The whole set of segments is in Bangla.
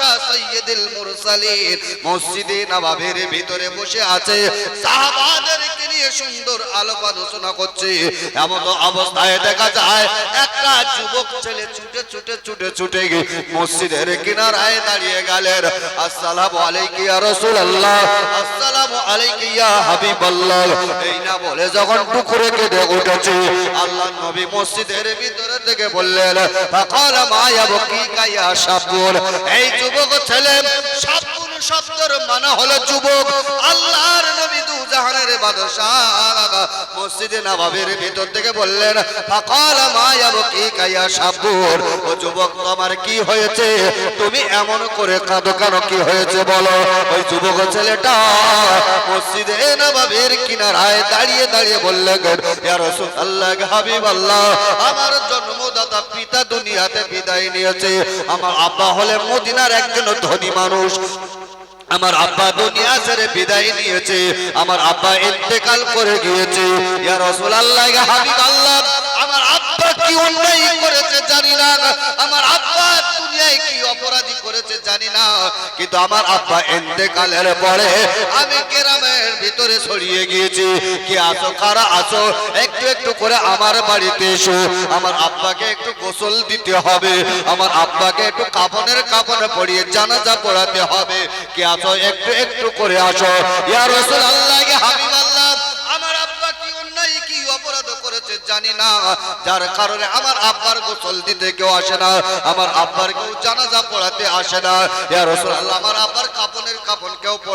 বাদশাহ সৈয়দুল মুরসালিন। মসজিদে নবাবের ভিতরে বসে আছে। সাহাবাদেরকে নিয়ে সুন্দর আলোপ আলোচনা করছে। এমন অবস্থায় দেখা যায়, একটা যুবক ছেলে ছুটে ছুটে ছুটে ছুটে গিয়ে মসজিদের কিনারায় দাঁড়িয়ে গেলেন। আসসালামু আলাইকুম ইয়া রাসূলুল্লাহ। আসসালামু আলাইকুম ইয়া হাবিবাল্লাহ। এই না বলে যখন টুকরে কেঁদে উঠেছে, আল্লাহ নবী মসজিদের ভিতরে থেকে বললেন ফাকাল মা ইয়াবকিকা ইয়া শাবুন। এই যুবক ছেলে সব পুরুষ শব্দের মানা হলো যুবক। আল্লাহর জাহানের বাদশাহ মসজিদে নবাবের ভিতর থেকে বললেন, ফাকাল মা ইয়াবকিকা ইয়া শাবুন ও যুবক, তোমার কি হয়েছে? তুমি এমন করে কাঁদো কেন? কি হয়েছে বলো? ওই যুবক ছেলেটা মসজিদে নবাবের কিনারায় দাঁড়িয়ে দাঁড়িয়ে বললেন, ইয়া রাসূলুল্লাহ হাবিব আল্লাহ আমার জন্মদাতা পিতা দুনিয়াতে বিদায় নিয়েছে। আমার আব্বা হলে মদিনার একজন ধনী মানুষ। আমার আব্বা দুনিয়া ছেড়ে বিদায় নিয়েছে, আমার আব্বা ইন্তেকাল করে গিয়েছে। ইয়া রাসূলুল্লাহ আমার আব্বা কি অন্যায় করেছে, জানি না। আমার আব্বা দুনিয়ায় কি অপরাধী করেছে, জানি না। কিন্তু আমার আব্বা ইন্তেকালের পরে আমি গ্রামের ভিতরে ছড়িয়ে গিয়েছি। কি আছো কারা আছো একটু একটু করে আমার বাড়িতে এসো। আমার আব্বাকে একটু গোসল দিতে হবে। আমার আব্বাকে একটু কাপনের কাপড় পরিয়ে জানাজা পড়াতে হবে। কি আছো একটু একটু করে আসো। ইয়া রাসূলুল্লাহ জানি না। যার কারণে আমার আব্বার গোসল দিতে কেউ আসে না, আমার আব্বার কেউ জানাজা পড়াতে আসে না। আমার আব্বার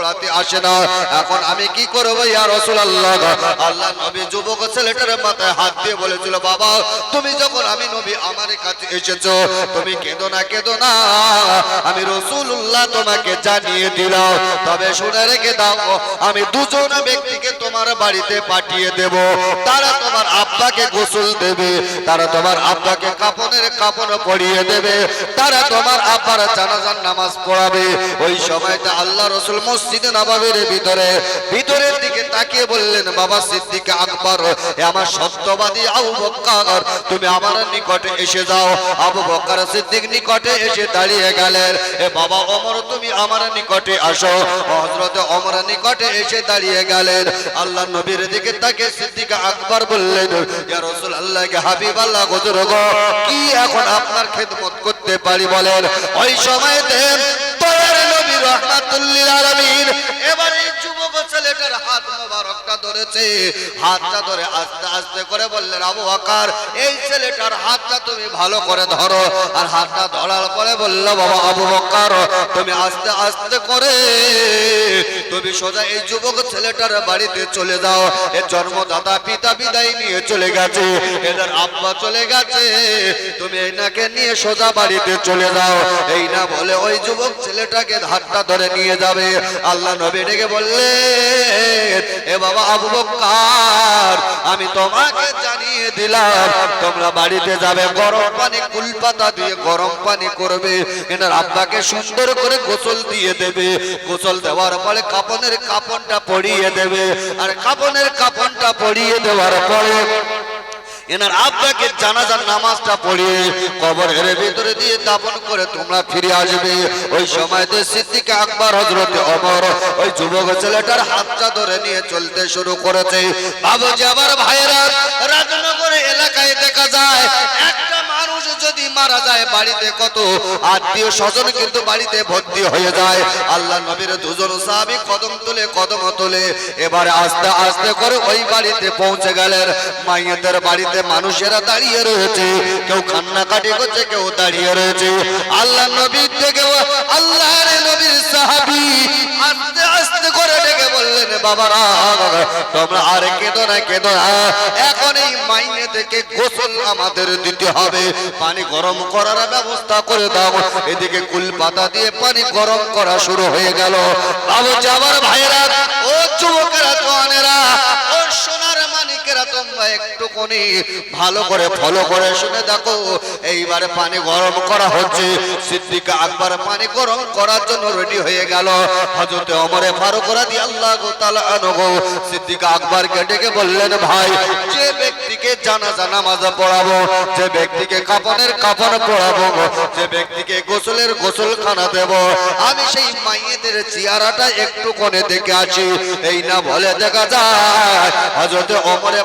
পড়াতে আসে না। এখন আমি কি করব ইয়া রাসূলুল্লাহ? আল্লাহ নবী যুবক ছেলেটার মাথায় হাত দিয়ে বলেছিল, বাবা, তুমি যখন আমি নবী আমার কাছে এসেছ, তুমি কেঁদো না কেঁদো না। আমি রাসূলুল্লাহ তোমাকে জানিয়ে দিলাম। তবে শুনে রেখে দাও, আমি দুজন ব্যক্তিকে তোমার বাড়িতে পাঠিয়ে দেব। তারা তোমার আব্বাকে গোসল দেবে, তারা তোমার আব্বাকে কাপনের কাপন পরিয়ে দেবে, তারা তোমার আব্বার জানাজার নামাজ পড়াবে। ওই সময়টা আল্লাহ রসুল মসজিদে নবাবের ভিতরে, ভিতরের দিকে তাকিয়ে বললেন, বাবা সিদ্দিক আকবর আমার সত্যবাদী আবু বক্কর, তুমি আমার নিকটে এসে যাও। আবু বক্কর সিদ্দিক নিকটে এসে দাঁড়িয়ে গেলেন, এ বাবা অমর তুমি আমার নিকটে আসো। হযরত অমর নিকটে এসে দাঁড়িয়ে গেলেন আল্লাহ নবীর দিকে তাকে সিদ্দিক আকবর বললেন, ইয়া রাসূলুল্লাহ কে হাবিব আল্লাহ হুজুর গো, কি এখন আপনার খেদমত করতে পারি বলেন? ওই সময়তে নবী রহমাতুল্লিল আলামিন। এবারে ছেলেটার হাত মোবারকটা ধরেছে। হাতটা ধরে আস্তে আস্তে করে বললেন, আবু বকর, এই ছেলেটার হাতটা তুমি ভালো করে ধরো। আর হাতটা ধরার পরে বলল, বাবা আবু বকর, তুমি আস্তে আস্তে করে, তুমি সোজা এই যুবক ছেলেটার বাড়িতে চলে যাও। এর জন্মদাতা পিতা বিদায় নিয়ে চলে গেছে, এদের আব্বা চলে গেছে, তুমি এনাকে নিয়ে সোজা বাড়িতে চলে যাও। এই না বলে ওই যুবক ছেলেটাকে হাতটা ধরে নিয়ে যাবে। আল্লাহ নবী ডেকে বললেন এ বাবা আবু বক্কার, আমি তোমাকে জানিয়ে দিলাম, তোমরা বাড়িতে যাবে, গরম পানি কুলপাতা দিয়ে গরম পানি করবে, এনার আব্বাকে সুন্দর করে গোসল দিয়ে দেবে, গোসল দেওয়ার পরে কাপনের কাপনটা পরিয়ে দেবে, আর কাপনের কাপনটা পরিয়ে দেওয়ার পরে এনার আব্বাকে জানাজার নামাজটা পড়িয়ে কবরের ভিতরে দিয়ে দাপন করে তোমরা ফিরে আসবে। ওই সময়তে সিদ্দিক আকবর হজরতে অমর ওই যুবক ছেলেটার হাতটা ধরে নিয়ে চলতে শুরু করেছে। বাবুজি আবার ভাইরা রাজনগরে এলাকায় দেখা যায়, একটা মানুষ যদি মারা যায় বাড়িতে কত আত্মীয় স্বজন কিন্তু বাড়িতে ভর্তি হয়ে যায়। আল্লাহ নবীর দুজন সাহাবী কদম তুলে কদম তুলে, এবারে আস্তে আস্তে করে ওই বাড়িতে পৌঁছে গেলেন। মাইয়াদের বাড়িতে মানুষেরা দাঁড়িয়ে রয়েছে। কেউ কান্নাকাটি করছে, কেউ দাঁড়িয়ে রয়েছে। আল্লাহ নবীর থেকে আল্লাহর নবীর সাহাবী আস্তে আস্তে বললেন বাবারা তোমরা আর কেঁদো না কেঁদো না। এখন এই মাইনে থেকে গোসল আমাদের দিতে হবে। পানি গরম করার ব্যবস্থা করে দাও। এদিকে কুল পাতা দিয়ে পানি গরম করা শুরু হয়ে গেল। বাবু যাবার ভাইরা ও যুবকেরা তোমরা একটুখানি। ভালো করে ফলো করে শুনে দেখো, এইবারে পানি গরম করা হচ্ছে। আকবর পানি গরম করার জন্য রেডি হয়ে গেল। অমরে ফারুক বললেন, ভাই, যে ব্যক্তিকে জানাজা নামাজ পড়াবো, যে ব্যক্তিকে পড়াবো, যে ব্যক্তিকে গোসলের গোসল খানা দেব, আমি সেই মাইয়েদের চেহারাটা একটু কোণে দেখে আছি। এই না বলে দেখা যায় হজরত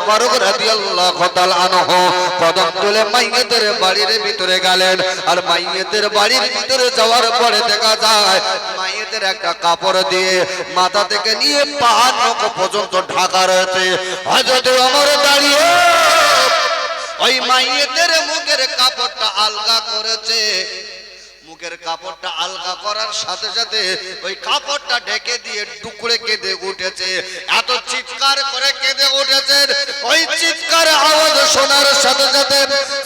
ফারুক রাদিয়াল্লাহু তাআলা আনহু কদম তুলে মাইয়েদের বাড়ির ভিতরে গেলেন। আর মাইয়েদের বাড়ির ভিতরে যাওয়ার পরে দেখা যায়, মাইয়েদের একটা কাপড় দিয়ে মাথা থেকে নিয়ে পা নখ পর্যন্ত ঢাকা রয়েছে। হজরত ওমর দাঁড়িয়ে ওই মাইয়েদের মুখের কাপড়টা আলগা করেছে। মুখের কাপড়টা আলগা করার সাথে সাথে ওই কাপড়টা ঢেকে দিয়ে টুকরে কেঁদে উঠেছে। এত চিৎকার করে কেঁদে উঠেছেন ওই চিৎকার আওয়াজ শোনার সাথে সাথে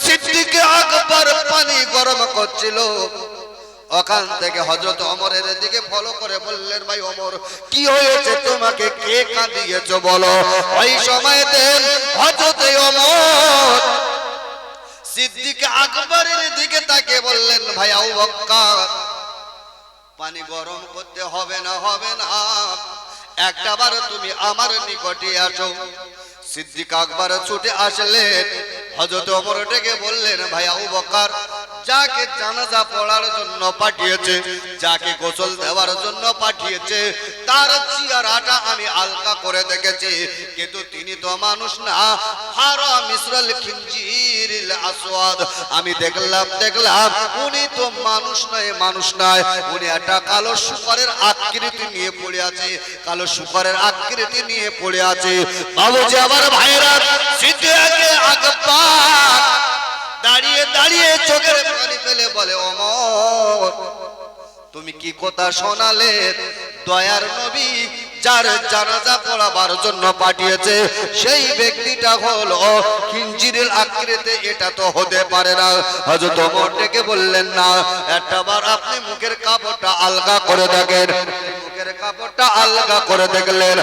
সিদ্দিকে আকবর পানি গরম করছিল। ওখান থেকে হজরত অমরের দিকে ফলো করে বললেন, ভাই অমর কি হয়েছে? তোমাকে কে কাঁদিয়েছ বলো? ওই সময়তে হজরত অমর সিদ্দিক আকবরের দিকে তাকে বললেন, ভাই আউ পানি গরম করতে হবে না হবে না। একটা বার তুমি আমার নিকটে আসো। সিদ্দিক আকবর ছুটে আসলেন। হজরত ওমর ডেকে বললেন, ভাই আউ বকর যাকে জানাজা পড়ার জন্য পাঠিয়েছে, যাকে গোসল দেওয়ার জন্য পাঠিয়েছে, তার চেহারাটা আমি আলকা করে দেখেছি। কিন্তু তিনি তো মানুষ না। হারা মিসরাল খিনজিরিল আসওয়াদ। আমি দেখলাম দেখলাম, উনি তো মানুষ নয় মানুষ নয়। উনি একটা কালো শুকরের আকৃতি নিয়ে পড়ে আছে, কালো শুকরের আকৃতি নিয়ে পড়ে আছে। বাবুজি আমার ভাইরা সিদ্দিকে আকবর দাঁড়িয়ে দাঁড়িয়ে চোখের পানি ফেলে বলে অমর তুমি কি কথা শোনালে? দয়ার নবী যার জানাজা পড়াবার জন্য পাঠিয়েছে, সেই ব্যক্তিটা হলো খিঞ্জিরের আকৃতি এটা তো হতে পারে না। হযরত ওমর ডেকে বললেন, না একটা বার আপনি মুখের কাপড়টা আলগা করে দেখেন। কাপড়টা আলগা করে দেখলেন।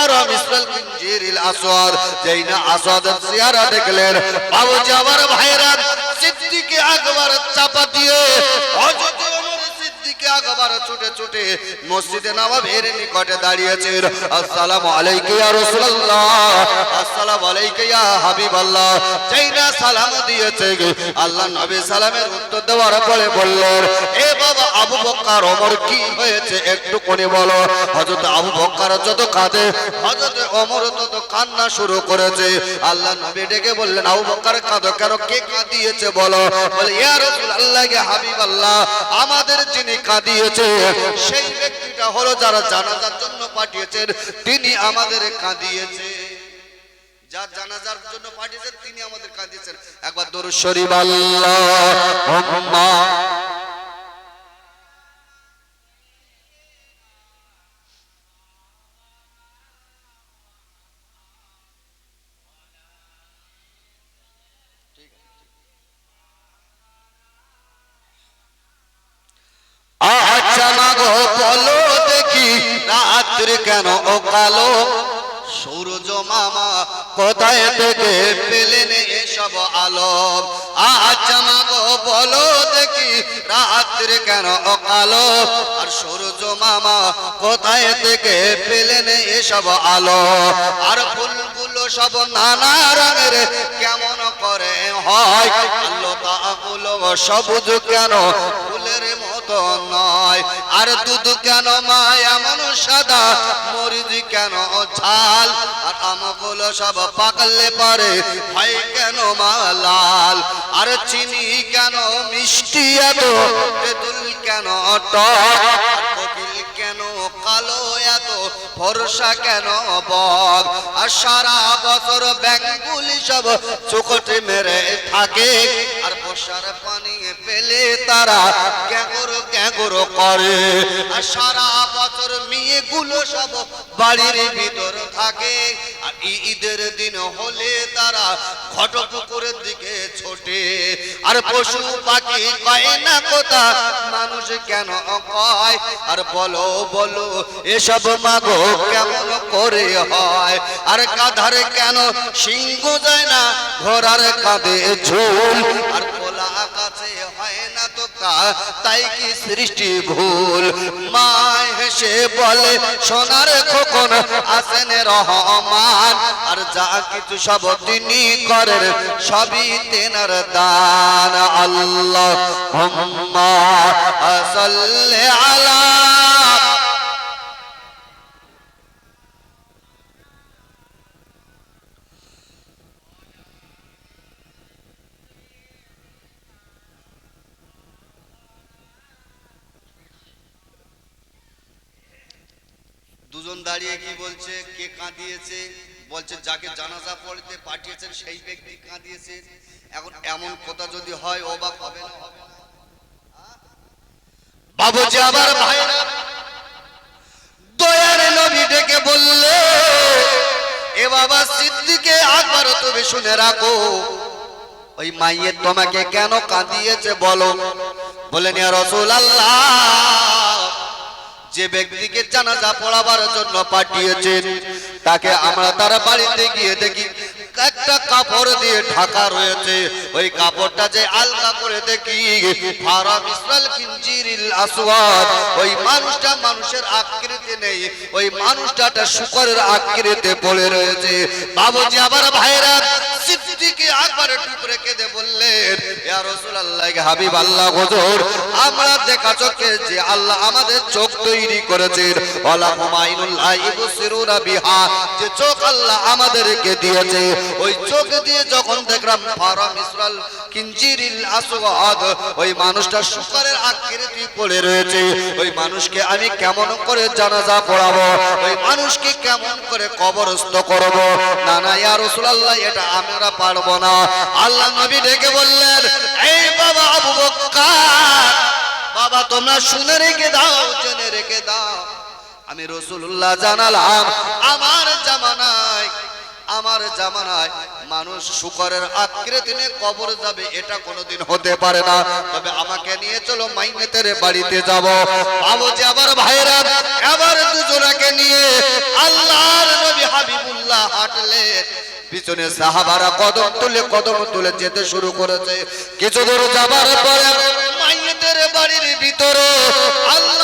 আর মিসরাল কিনজিরিল আসওয়াদ, যেই আসওয়াদের চেহারা দেখলেন। বাবুজি আমার ভাইরা সিদ্দিকে আকবর চাপা দিয়ে হযরত আকবর ছুটে ছুটে মসজিদে নববীর নিকটে দাঁড়িয়েছেন আসসালামু আলাইকা ইয়া রাসূলুল্লাহ। আসসালামু আলাইকা ইয়া হাবিবাল্লাহ। চাইনা সালাম দিয়েছে আল্লাহ নবী সালামের উত্তর দেওয়ার পরে বললেন, এ বাবা আবু বকর, ওমর, কি হয়েছে একটু কোণে বলো। হযরত আবু বকর যত কাঁদে, হযরত ওমর তত কান্না শুরু করেছে। আল্লাহ নবী ডেকে বললেন, আবু বকর, কাঁদো কেন? কে কাঁদিয়েছে বলো? বলে, ইয়া রাসূলুল্লাহ হাবিবাল্লাহ, আমাদের যিনি কাঁদিয়েছে সেই ব্যক্তিটা হলো যারা জানাজার জন্য পাঠিয়েছেন, তিনি আমাদের কাঁদিয়েছে। যার জানাজার জন্য পাঠিয়েছেন, তিনি আমাদের কাঁদিয়েছেন। একবার দরুদ শরীফ আল্লাহুম্মা বলো দেখি, রাত্রি কেন ও কালো সূরজ মামা কোথায় থেকে পেলেন এসব আলো? আচ্ছা মাগো বলো দেখি, রাত্রি কেন ও কালো আর সূরজ মামা কোথায় থেকে পেলেন এসব আলো? আর ফুলগুলো সব নানা রঙের, কেমন করে হয়? লতাগুলো সবুজ কেন ফুলের মতো নয় আর দুধ কেন মা এমন সাদা, মরিচ কেন ঝাল? আর আমগুলো সব পাকলে পারে হয় কেন মা লাল? আর চিনি কেন মিষ্টি এত? তেঁতুল কেন টক? কেন কালো এত? ভরসা কেন বক? আর সারা বছর ব্যাংগুলি সব চোখটে মেরে থাকে। আর বর্ষার পানি পেলে তারা ক্যাগর ক্যাগর করে। আর সারা বছর মেয়েগুলো সব বাড়ির ভিতর থাকে। আর ঈদের দিন হলে তারা ঘট পুকুরের দিকে ছোটে। আর পশু পাখি কয় না কোথা, মানুষ কেন কয়? আর বলো বলো, এসব মাগো কেমন করে হয়? আর কাঁধারে কেন সিংহ যায় না, ঘোড়ার কাঁধে ঝুল? আর না তো কা তাই কি সৃষ্টি ভুল? মায় হেসে বলে, সোনার খোকন আসেন রহমান, আর যা কিছু সব তিনি করেন, সবই তেনার দান। আল্লাহ আলা বলছে যাকে জানাজা পড়তে পাঠিয়েছেন, সেই ব্যক্তি কাঁদিয়েছে। এখন এমন কথা যদি হয়, অবাক হবে না। বাবুজি আবার ভাইরা, দয়ার নবী ডেকে বললে, এ বাবা সিদ্দিকে আকবর তুমি শুনে রাখো। ওই মাইয়ের তোমাকে কেন কাঁদিয়েছে বলো? বলেন, ইয়া রসুল আল্লাহ যে ব্যক্তিকে জানাজা পড়াবার জন্য পাঠিয়েছেন, তাকে আমরা তার বাড়িতে গিয়ে দেখি, একটা কাপড় দিয়ে ঢাকা রয়েছে। ওই কাপড়টা যে আলগা করে দেখি, ফারা মিসরাল কিঞ্জিরিল আসওয়াদ। ওই মানুষটা মানুষের আকৃতি নেই, ওই মানুষটা শুকরের আকৃতিতে পড়ে রয়েছে। বাবুজি আবার ভাইরা সিদ্দিকে আকবর টুকরে কেঁদে বললেন, ইয়া রাসূলুল্লাহ, হাবিব আল্লাহ হুজুর, আমরা দেখা চোখে যে আল্লাহ আমাদের চোখ তৈরি করেছেন, ওয়ালা হুমাইনুল আইবুসিরুনা বিহা, যে চোখ আল্লাহ আমাদেরকে দিয়েছে, ওই চোখ দিয়ে যখন দেখলাম ফারা মিসরাল কিঞ্জিরিল আসওয়াদ, ওই মানুষটা শুকরের আকৃতি পড়ে রয়েছে, ওই মানুষকে আমি কেমন করে জানাজা পড়াবো, ওই মানুষকে কেমন করে কবরস্থ করব? না না, ইয়া রাসূলুল্লাহ, এটা আমরা পারব না। আল্লাহ নবী ডেকে বললেন, এই বাবা আবু বক্কার, বাবা তোমরা শুনে রেখে দাও, জেনে রেখে দাও। আমি রসুল্লাহ জানালাম, আমার জামানায় আমার জামানায় মানুষ শুকরের আকৃতি নিয়ে কবর যাবে, এটা কোনোদিন হতে পারে না। তবে আমাকে নিয়ে চলো মাইনেতের বাড়িতে যাব। বাবু যে আবার ভাইরা আবার দুজনাকে নিয়ে আল্লাহর নবী হাবিবুল্লাহ হাঁটলেন পিছনে সাহাবারা কদম তুলে কদম তুলে যেতে শুরু করেছে। কিছু দূর যাবার পরে মাইয়েতের বাড়ির ভিতরে আল্লাহর নবী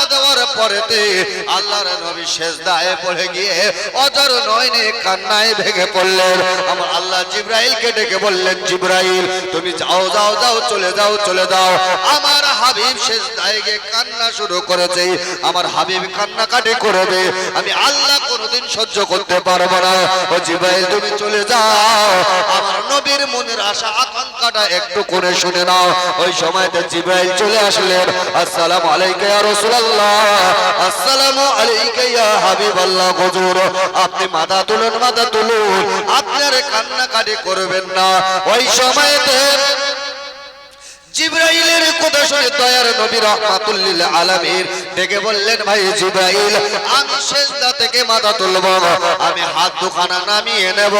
চাপা দেওয়ার পরেতে আল্লাহর নবী শেষদায় পড়ে গিয়ে অজর নয়নে কান্নায় ভেঙে পড়লেন। আমার আল্লাহ জিব্রাইলকে ডেকে বললেন, জিব্রাইল, তুমি যাও যাও যাও, চলে যাও চলে যাও। আমার হাবিব শেষদায় গিয়ে কান্না শুরু করেছে। আমার হাবিব কান্নাকাটি করবে আমি আল্লাহ কোনোদিন সহ্য করতে পারব না। ও জিব্রাইল, তুমি চলে যাও। আমার নবীর মনের আশা একটু করে শুনে নাও। ওই সময়তে চলে আসলেন। আসসালামু আলাইকা ইয়া রাসূলুল্লাহ। আসসালামু আলাইকা ইয়া হাবিবাল্লাহ, হুজুর। আপনি মাথা তুলুন মাথা তুলুন। আপনি আর কান্নাকাটি করবেন না। ওই সময়তে জিব্রাইলের কথা শুনে দয়ার নবী রহমাতুল্লিল আলামিন ডেকে বললেন, ভাই জিব্রাইল, আমি শেষদা থেকে মাথা তুলব, আমি হাত দুখানা নামিয়ে নেব।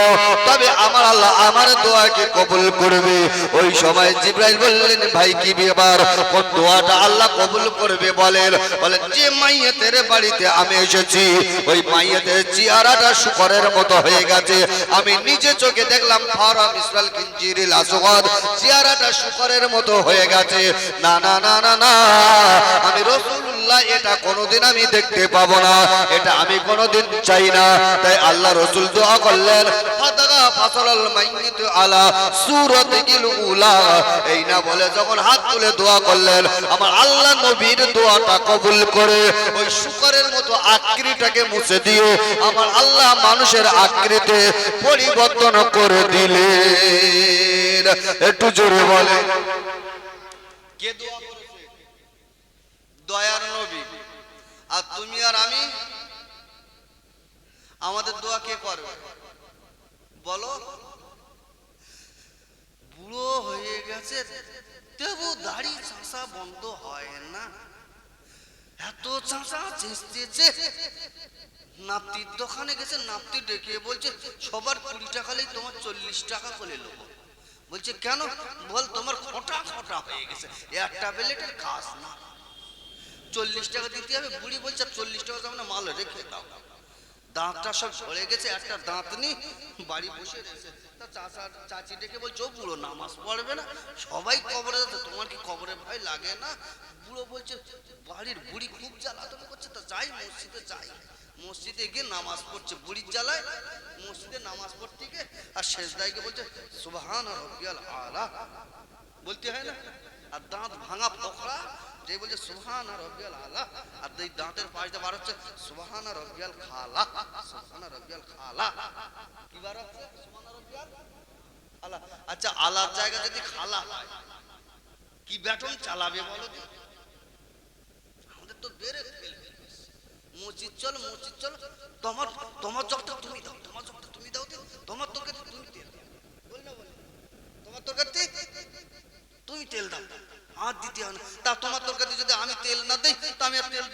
তবে আমার আল্লাহ আমার দোয়াকে কবুল করবে। ওই সময় জিব্রাইল বললেন, ভাই, কি ব্যাপার? কোন দোয়াটা আল্লাহ কবুল করবে বলেন। বলেন, যে মাইয়াতের বাড়িতে আমি এসেছি, ওই মাইয়াতের চেহারাটা শুকরের মতো হয়ে গেছে। আমি নিজে চোখে দেখলাম ফারাম ইসরাল কিঞ্জিরিল, আসওয়াদ, চেহারাটা শুকরের মতো হয়ে গেছে। না না না না না। আমি রসুল্লাহ এটা কোনোদিন আমি দেখতে পাবো না। এটা আমি কোনোদিন চাই না। তাই আল্লাহ রসুল দোয়া করলেন এই না বলে হাত তুলে দোয়া করলেন, আমার আল্লাহ নবীর দোয়াটা কবুল করে শুকরের মতো মুছে দিয়ে আমার আল্লাহ মানুষের পরিবর্তন করে দিলেন। একটু জোরে বলে কে দোয়া করেছে? দয়ার নবী। আর তুমি আর আমি, আমাদের দোয়া কে করবে বলো। বুড়ো হয়ে গেছে, তবু দাড়ি চাষা বন্ধ হয় না। এত চাষা চেঁচতেছে। নাপতির দোকানে গেছে নাপতি ডেকে বলছে, সবার কুড়ি টাকা তোমার চল্লিশ টাকা করে নেব। বলছে, কেন? বল তোমার খোটা খোটা হয়ে গেছে। একটা বেলেটের কাজ না। চল্লিশ টাকা দিতে হবে, বুড়ি বলছে, চল্লিশ টাকা না, মাল রেখে দাও। দাঁতটা সব ঝরে গেছে, একটা দাঁত নি বাড়ি বসে রয়েছে। তা চাচা, চাচি ডেকে বলছে, ও বুড়ো, নামাজ পড়বে না? সবাই কবরে যাচ্ছে, তোমার কি কবরে ভয় লাগে না? বুড়ো বলছে, বাড়ির বুড়ি খুব জ্বালাতন করছে, তা যাই মসজিদে যাই। মসজিদে গিয়ে নামাজ পড়ছে, বুড়ির জ্বালায় মসজিদে নামাজ পড়তে গিয়ে আর শেষ দায়কে বলছে সুবহান আলা। বলতে হয় না? আর দাঁত ভাঙা পোকরা যে বলছে সুবহান রব্বিয়াল আলা। আর এই দাঁতের পাশ দিয়ে বার হচ্ছে সুবহান রবিয়াল খালা। সুবহান রব্বিয়াল খালা। কি বার হচ্ছে? সুবহান রব্বিয়াল আলা আচ্ছা আলার জায়গা যদি খালা কি ব্যাটন চালাবে বলো? আমাদের তো বেড়ে ফেলবে। মসজিদ চল মসজিদ চল। তোমার তোমার জবটা তুমি দাও, তোমার জবটা তুমি দাও তোমার তরকারি তুমি তেল তোমার তরকারিতে তুমি তেল দাও। আর দ্বিতীয় তা তোমার তরকারি যদি আমি তেল না দিই, তা আমি আর তেল